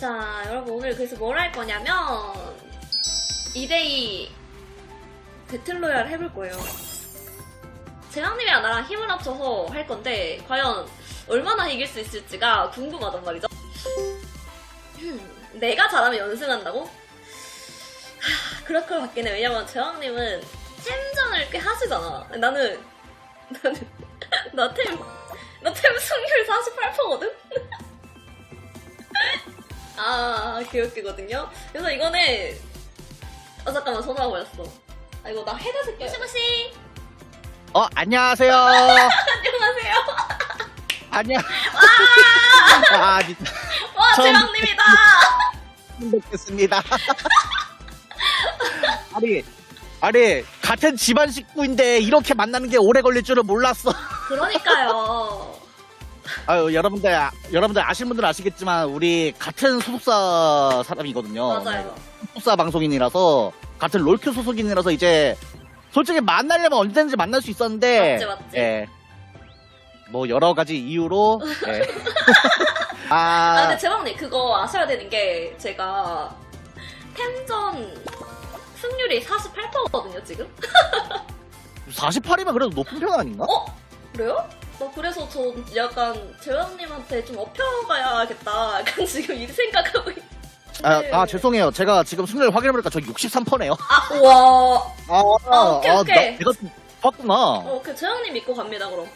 자, 여러분 오늘 그래서 뭘 할 거냐면 2대2 배틀로얄 해볼 거예요. 재앙님이랑 나랑 힘을 합쳐서 할 건데 과연 얼마나 이길 수 있을지가 궁금하단 말이죠. 내가 잘하면 연승한다고? 하, 그럴 것 같긴 해. 왜냐면 재왕님은 템전을 꽤 하시잖아. 나는 나는 나템 나템 승률 48%거든. 아 개웃기거든요. 그래서 이거는 아 잠깐만 전화가 걸렸어. 아 이거 나 헤드 새끼. 무시무시. 어, 안녕하세요. 안녕하세요. 안녕. 아, 진짜. 와 처음- 재왕님이다. 뵙겠습니다. 아니, 아니, 같은 집안 식구인데 이렇게 만나는 게 오래 걸릴 줄은 몰랐어. 그러니까요. 아유, 여러분들, 아- 여러분들 아시는 분들은 아시겠지만, 우리 같은 소속사 사람이거든요. 맞아요. 소속사 방송인이라서, 같은 롤큐 소속인이라서 이제, 솔직히 만나려면 언제든지 만날 수 있었는데, 맞지, 맞지. 예. 뭐, 여러 가지 이유로, 예. 아 아, 근데 재왕님 그거 아셔야 되는 게 제가 템전 승률이 48%거든요 지금. 48이면 그래도 높은 편 아닌가? 어? 그래요? 나 그래서 저 약간 재왕님한테 좀 업혀가야겠다. 약간 지금 이 생각하고 있. 아, 네. 아, 죄송해요. 제가 지금 승률 확인해보니까 저 63%네요. 아, 와. 아, 아, 오케이, 오케이. 나, 내가 좀 봤구나. 어, 그 재왕님 믿고 갑니다 그럼.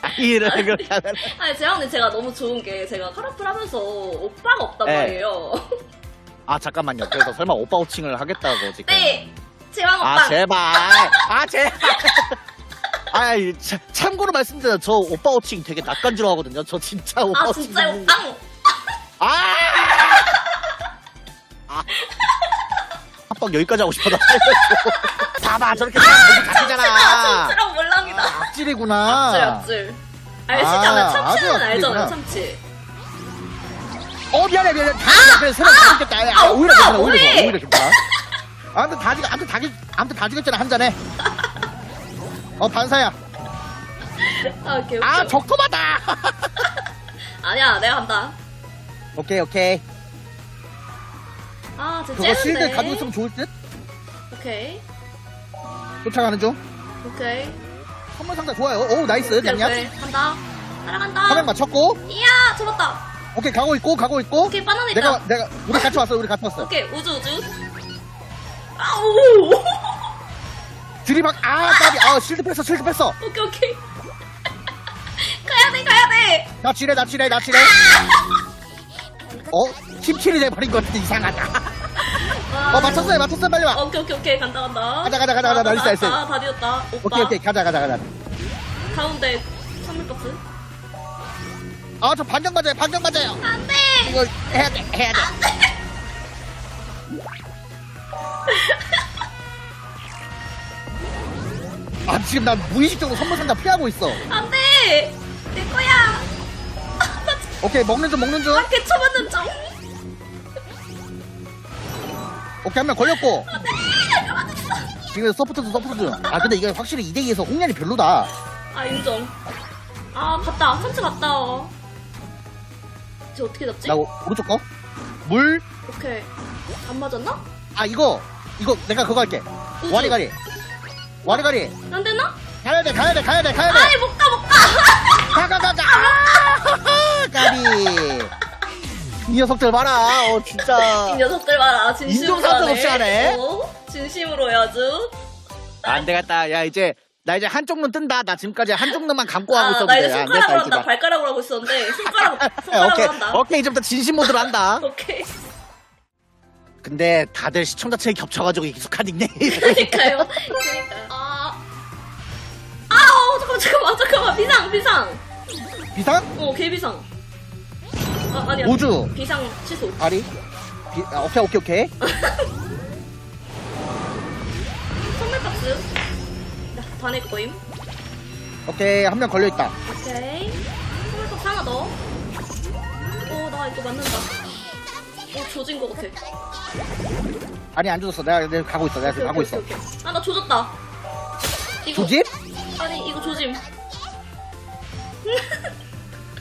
아이를 그렇게 하면. 아니 재왕님 제가 너무 좋은 게 제가 카라풀 하면서 오빠가 없단 네. 말이에요. 아, 잠깐만요. 그래서 설마 오빠 호칭을 하겠다고 지금. 네. 재왕 오빠. 아, 제발. 아, 제발. 아, 참- 참고로 말씀드려요. 저 오빠 호칭 되게 낯간지러 하거든요. 저 진짜 오빠 아 호칭. 진짜 오빠. 아! 아. 합방 여기까지 하고 싶어. 나. 봐봐, 저렇게 사람 계속 가지잖아. 참치랑 몰랑이다. 아, 악질이구나. 악질 악질. 알시잖아요. 아, 참치는 아주 알잖아요. 악질이구나. 참치. 어 미안해 미안해 다 그래 새로 다 죽겠다 아, 아, 오히려 오빠, 괜찮아 오히려 좋아 왜? 오히려 괜찮아 아무튼 다 죽 아무튼 다 죽, 아무튼 다 죽였잖아 한 잔에 어 반사야 아 오케이 오케이. 아 적토마다 아니야 내가 간다. 오케이 오케이 아 쟤 그거. 실드 가지고 있으면 좋을 듯 오케이 쫓아가는 중 오케이. 선물 상자 좋아요 오 나이스 오케이, 냠냠 오케이. 간다. 따라간다. 화면 맞췄고 이야 잡았다. 오케이 가고 있고 가고 있고 오케이 바나나 있다. 내가 내가 우리 같이 왔어 우리 같이 왔어 오케이 우주 우주. 아우. 들이박 아 까비 아 실드 뺐어 실드 뺐어 오케이 오케이. 가야 돼 가야 돼. 나치래 나치래 나치래 어? 팀킬이 돼버린 것 같은데 이상하다 와. 어 맞췄어요 맞췄어요 빨리 와 오케이 오케이 오케이 간다 간다. 가자, 가자, 가자, 가자. 나이스, 나이스. 아, 다 뒤었다. 오빠. 오케이 오케이 가자 가자 가자 가운데 선물 박스. 아 저 반경 맞아요 반경 맞아요 안돼. 이거 해야 돼 해야 돼 아 지금 난 무의식적으로 선물 상자 피하고 있어 안 돼. 내 거야. 오케이 먹는 중 먹는 중 나 개쳐맞는 중. 오케이 한 명 걸렸고 지금 서포트도 서포트 중아 근데 이게 확실히 2대 2에서 홍련이 별로다 아 인정. 아 봤다. 선체 봤다. 쟤 어떻게 잡지? 나 오- 오른쪽 거물 아 오케이. 안 맞았나? 이거 이거 내가 그거 할게 우주. 와리가리 와리가리 안 되나? 가야 돼 가야 돼 가야 돼 가야 돼 아이 못가 못 가. 가가가가 아, 까비 이 녀석들 봐라 어 진짜 이 녀석들 봐라. 진심으로 하네. 없이 하네. 어? 진심으로 해야죠. 안 되겠다 야 이제 나 이제 한쪽 눈 뜬다 나 지금까지 한쪽 눈만 감고 하고 아, 나 이제 있었는데 안 손가락으로 됐다 한다. 이제 발가락으로 하고 있었는데 손가락 나 손가락으로 오케이 한다. 오케이 이제부터 진심 모드로 한다 오케이. 근데 다들 시청자 측이 겹쳐가지고 익숙한 닉네임 그러니까요. 그러니까요. 아. 아우 잠깐만 잠깐만 잠깐만 비상 비상. 비상 어 개비상. 아 아니야. 우주 비상 취소. 아리 비, 아, 오케이 오케이 오케이 선물 박스. 다내 거임. 오케이 한 명 걸려있다 오케이. 선물 박스 하나 더. 어, 나 이거 맞는다. 어, 조진 거 같아. 아니 안 조졌어 내가, 내가 가고 있어 내가 지금 가고 있어 아, 나 조졌다. 이거. 조집? 아니, 이거 조짐.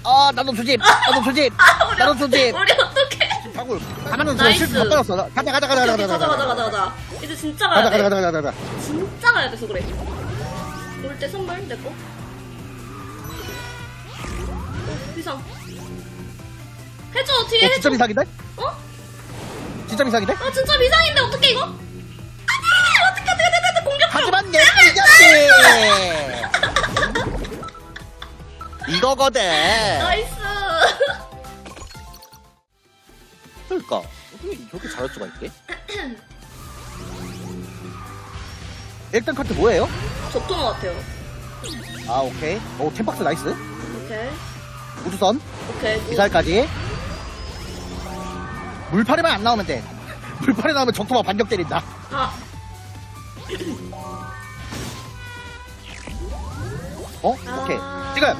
아 나도 조집 나도 조집 아, 우리, 나도 조집 우리 어떡해. 가골. 가만히 저 나이스. 실수 다 빠졌어. 가자, 가자, 가자, 가자, 가자, 가자, 가자, 가자, 가자, 가자. 이제 진짜 가자, 가야 가자, 돼. 가자, 가자, 가자. 진짜 가야 돼서 그래. 올 때 선물 내 거. 어, 비상. 해줘 뒤에 어, 해줘. 진짜 비상인데? 어? 진짜 비상인데? 아 진짜 비상인데 어떻게 이거? 아니 어떻게 어떻게 어떻게 어떻게 공격. 하지만 내 이겼지. 이거거든. 나이스. 그러니까 어떻게 저렇게 잘할 수가 있게? 1등 카트 뭐예요? 적토너 같아요. 아 오케이. 오 템박스 나이스. 오케이 우주선 오케이. 굿. 미사일까지. 물파리만 안 나오면 돼. 물파리 나오면 적토마 반격 때린다. 아 어? 오케이. 아. 지금.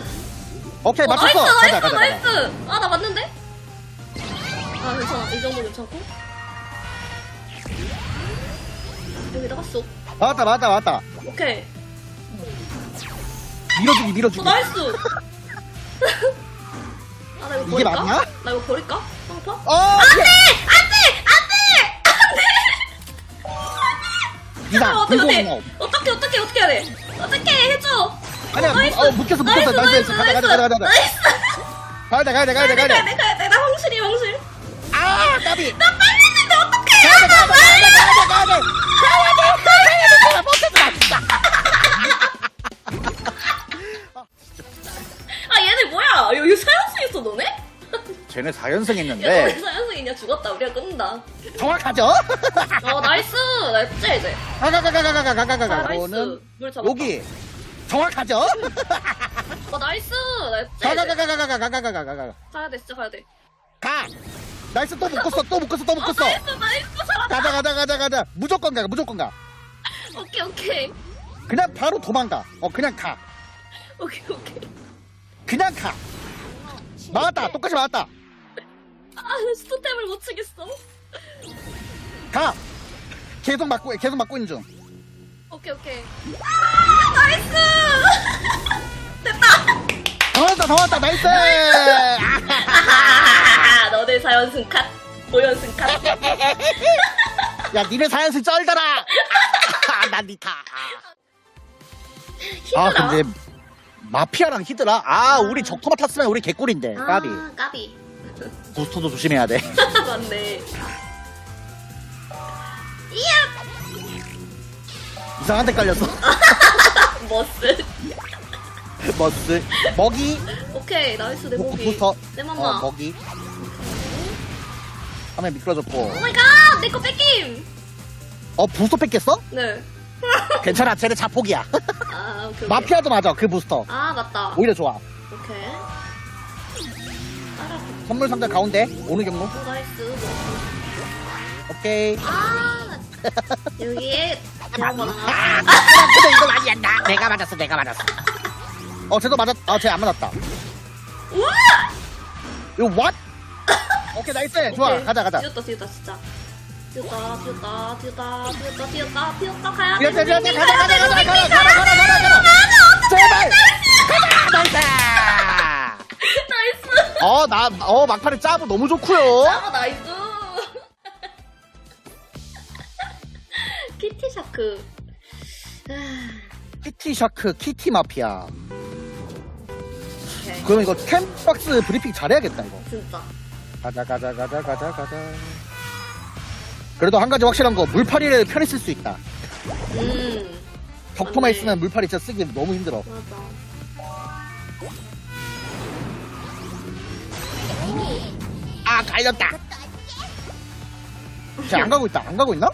오케이 어, 맞췄어. 나이스 가자 나이스 가자 가자. 나이스. 아 나 맞는데? 아 괜찮아 이 정도 괜찮고. 여기다가 쏙. 맞다 맞다 맞다. 오케이. 밀어주기 어 밀어주기. 나이스. 아 나 이거 이게 버릴까? 맞나? 나 이거 버릴까? 황파? 어. 안돼 이상 어떻게 불고 어떻게 나오. 어떻게 어떻게 어떻게 해야 돼? 어떻게 해줘? 아니야, 나이스. 어, 묶였어, 묶였어. 나이스, 나이스. 가자, 가자, 가자, 가자. 나이스. 가야 돼 가야 돼 가야 돼 가야 돼 돼. 가야 돼. 나 황실이 황실. 아 까비. 나 빨리 했는데 어떡해? 가야 돼 가야 돼 가야 돼 가야 돼. 가야 돼 쟤네 4연승 야 했는데 너네 사연승이냐 죽었다. 우리가 끊는다. 정확하죠? 어 나이스. 나이스 이제. 가가가가가가가가가가. 아 나이스. 이거는 물 잡았다. 여기 정확하죠? 어 나이스. 나이스. 이제. 가가가가가가가가가가. 가야 돼 진짜 가야 돼. 가. 나이스 또 묶었어 또 묶었어 또 어 묶었어. 나이스 나이스 잘한다. 가자 가자 가자 가자. 무조건 가 무조건 가. 오케이 오케이. 그냥 바로 도망가. 어 그냥 가. 오케이 오케이. 그냥 가. 막았다 똑같이 막았다. 아 스토템을 못 치겠어. 가. 계속 막고 계속 막고 있는 중. 오케이 오케이. 아 나이스. 됐다. 더 왔다 더 왔다 나이스. 아하하하, 너네 사연승 컷. 오연승 컷. 야 니네 사연승 쩔더라. 난 니타. 아. 근데 마피아랑 히드라. 아 우리 적토마 탔으면 우리 개꿀인데. 까비. 아, 까비. 부스터도 조심해야 돼. 맞네. 이상한 데 깔렸어. 머스. 머스. 먹이. 오케이, 나이스, 내 부- 목이. 부스터. 내어 맘마. 먹이. 화면 미끄러졌고. 오마이갓! 내 거 뺏김! 어 부스터 뺏겼어? 네. 괜찮아. 쟤네 자폭이야. 아, 오케이. 오케이. 마피아도 맞아. 그 부스터. 아, 맞다. 오히려 좋아. 오케이. 선물 상자 가운데. 오는 경로. 나이스. 오케이. 아, 여기에. 대박아. 아, 근데 이건 아니야. 나 내가 맞았어. 내가 맞았어. 어, 쟤도 맞았. 아, 쟤 안 맞았다. 우와! 이거 what? 오케이, 나이스. 좋아. 오케이. 가자, 가자. 뛰었다, 뛰었다, 진짜. 뛰었다, 뛰었다, 뛰었다, 뛰었다, 뛰었다, 뛰었다, 가야 돼. 뛰었다, 뛰었다. 가자, 가자, 돼, 가자, 가자, 가자, 돼. 가자, 가자, 가자. 제발. 가자, 나이스. 어, 나, 어, 막판에 짜부 너무 좋고요. 아, 나이스. 키티 샤크. 아, 키티 샤크, 키티 마피아. 오케이. 그럼 이거 템박스 브리핑 잘해야겠다, 이거. 진짜. 가자, 가자, 가자, 가자, 가자. 그래도 한 가지 확실한 거, 물파리를 편히 쓸 수 있다. 음. 덕토만 맞네. 있으면 물파리 진짜 쓰기 너무 힘들어. 맞아. 아, 갈렸다. 쟤안 가고 있다. 안 가고 있나?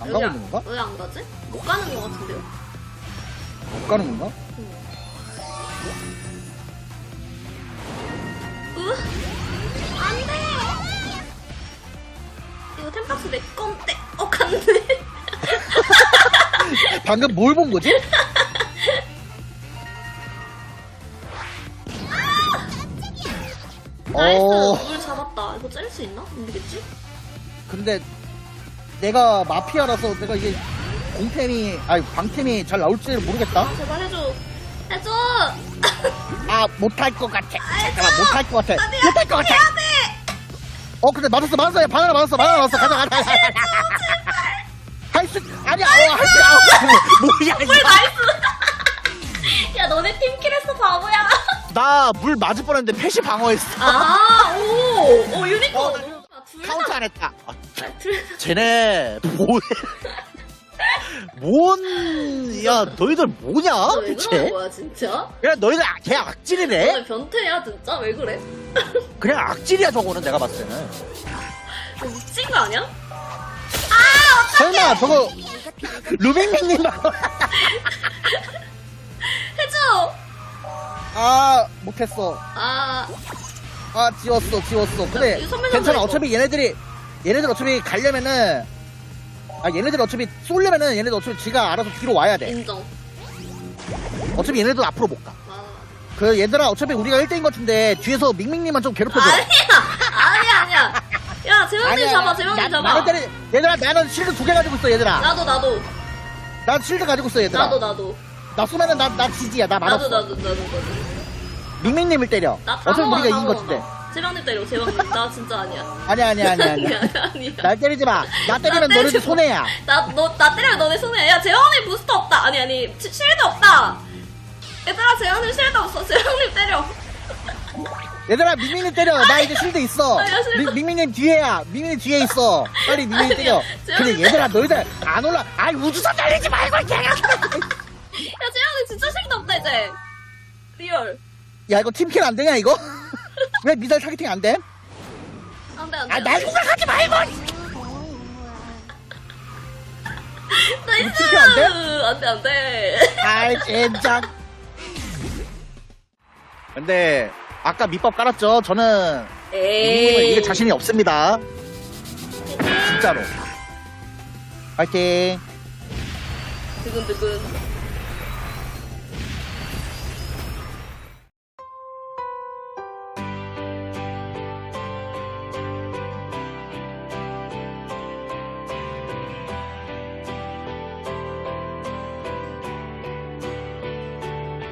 안 가고 있는 건가? 왜 안 가지? 못 가는 것 같은데요? 못 가는 건가? 으? 안 돼! 이거 템박스 내 건데. 어, 갔네. 방금 뭘 본 거지? 나이스. 어, 물 잡았다. 이거 짤 수 있나? 안 되겠지? 근데 내가 마피아라서 내가 이게 공템이, 아니, 방템이 잘 나올지 모르겠다. 아, 제발 해줘. 해줘! 아, 못할 것 같아. 잠깐만, 못할 것 같아. 안 돼, 못할 것 같아. 해야 돼! 어 근데 맞았어 맞았어 야 바나나 맞았어 바나나 맞았어 가자 가자 가자 할수 아니야 어 할수 뭐야 물 나이스 야 너네 팀킬 했어 바보야 나 물 맞을 뻔했는데 패시 방어했어. 아 오 오 유니콘. 어, 아, 둘 카운트 다- 안 했다. 아, 둘 쟤네 뭐해? 뭔 야 너희들 뭐냐 다왜 그러는 대체? 거야 진짜? 그냥 너희들 악- 걔 악질이래? 너네 변태야 진짜? 왜 그래? 그냥 악질이야 저거는 내가 봤을 때는. 너 미친 거 아니야? 설마 저거 루빅민님? 해줘 아 못했어. 아. 아 지웠어 지웠어. 근데 이거 선물 괜찮아. 선물 어차피 얘네들이 얘네들 어차피 가려면은 아 얘네들 어차피 쏠려면은 얘네들 어차피 지가 알아서 뒤로 와야 돼. 인정. 어차피 얘네들 앞으로 못가. 아. 그 얘들아 어차피 우리가 1대인 것 같은데 뒤에서 밍밍님만 좀 괴롭혀줘 아니야. 아니야 아니야. 야 재명님 잡아 재명님 나, 잡아. 나는 얘들아 나는 실드 두 개 가지고 있어 얘들아. 나도 나도. 난 실드 가지고 있어 얘들아. 나도 나도 나 쏘면은 나, 나 지지야. 나 나도 말았어. 나도 나도 나도. 밍밍님을 때려. 나 어차피 우리가 이긴 것. 같은데 재명님 때려 재명님. 나 진짜 아니야. 아니야 아니야 아니야 아니야. 아니야 날 때리지 마 나 때리면 때리지 너네들 마. 손해야. 나너 나 때리면 너네 손해 야. 재영님 부스터 없다. 아니 아니. 시- 실드 없다. 얘들아 재영님 실드 없어. 재영님 때려. 얘들아 밍밍님 때려. 나 이제 실드 있어. 실드. 밍밍님 뒤에야. 밍밍님 뒤에 있어. 빨리 밍밍님 때려. 아니야, 그래 얘들아 너희들 안 올라. 아이 우주선 달리지 말고 진짜 이제 리얼. 야 이거 팀킬 안 되냐 이거? 왜 미사일 타겟팅 안 돼? 안돼 안돼. 아 날고가 가지 말고! 나이스! 팀킬 안 돼? 안돼 안돼. 아이 젠장 근데 아까 밑밥 깔았죠? 저는 에이. 이길 자신이 없습니다. 진짜로. 파이팅! 두근두근